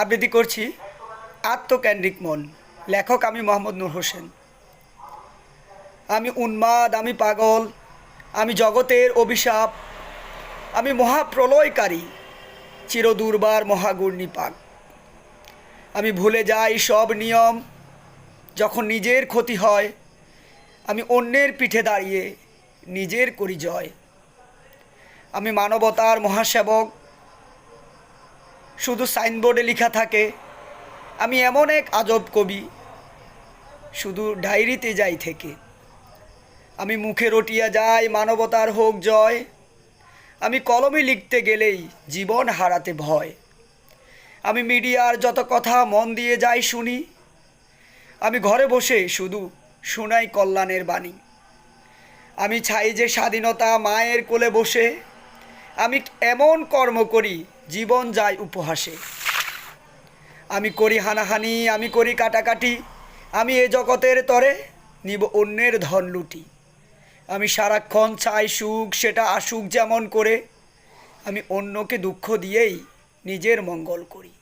আবৃত্তি করছি আত্মকেন্দ্রিক মন। লেখক আমি মোহাম্মদ নূর হোসেন। আমি উন্মাদ, আমি পাগল, আমি জগতের অভিশাপ, আমি মহাপ্রলয়কারী, চিরদুর্বার মহাগুর্ণিপাক আমি ভুলে যাই সব নিয়ম, যখন নিজের ক্ষতি হয়, আমি অন্যের পিঠে দাঁড়িয়ে নিজের করি জয় আমি মানবতার মহাসেবক শুধু সাইনবোর্ডে লেখা থাকে। আমি এমন এক আজব কবি, শুধু ডায়েরিতে যাই থেকে। আমি মুখে রটিয়া যাই, মানবতার হোক জয়। আমি কলমে লিখতে গেলেই জীবন হারাতে ভয়। আমি মিডিয়ার যত কথা মন দিয়ে যাই শুনি। আমি ঘরে বসে শুধু শোনাই কল্যাণের বাণী। আমি চাই যে স্বাধীনতা মায়ের কোলে বসে। আমি এমন কর্ম করি, জীবন যায় উপহাসে। আমি করি হানাহানি, আমি করি কাটাকাটি, আমি এ জগতের তরে নিব অন্যের ধন লুটি। আমি সারাক্ষণ চাই সুখ, সেটা আসুক যেমন করে, আমি অন্যকে দুঃখ দিয়েই নিজের মঙ্গল করি।